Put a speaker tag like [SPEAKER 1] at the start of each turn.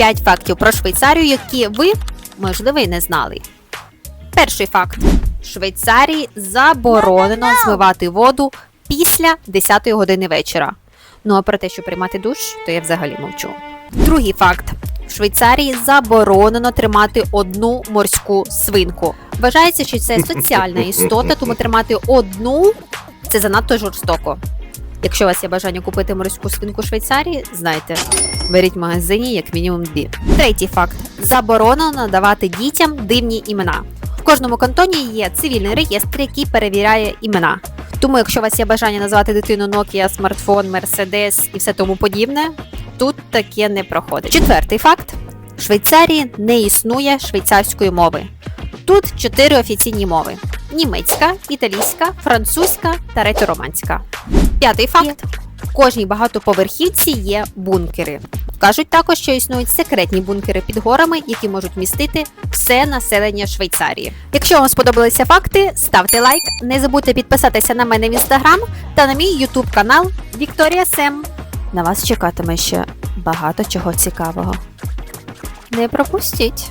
[SPEAKER 1] 5 фактів про Швейцарію, які ви, можливо, і не знали. Перший факт: Швейцарії заборонено змивати воду після 10 години вечора. Ну а про те, що приймати душ, то я взагалі мовчу. Другий факт: в Швейцарії заборонено тримати одну морську свинку. Вважається, що це соціальна істота, тому тримати одну це занадто жорстоко. Якщо у вас є бажання купити морську свинку Швейцарії, знайте, беріть в магазині як мінімум дві. Третій факт: заборонено надавати дітям дивні імена. В кожному кантоні є цивільний реєстр, який перевіряє імена. Тому, якщо у вас є бажання назвати дитину Nokia, смартфон, Mercedes і все тому подібне, тут таке не проходить. Четвертий факт: в Швейцарії не існує швейцарської мови. Тут чотири офіційні мови: німецька, італійська, французька та ретироманська. П'ятий факт: в кожній багатоповерхівці є бункери. Кажуть також, що існують секретні бункери під горами, які можуть містити все населення Швейцарії. Якщо вам сподобалися факти, ставте лайк, не забудьте підписатися на мене в інстаграм та на мій ютуб канал Вікторія Сем. На вас чекатиме ще багато чого цікавого. Не пропустіть!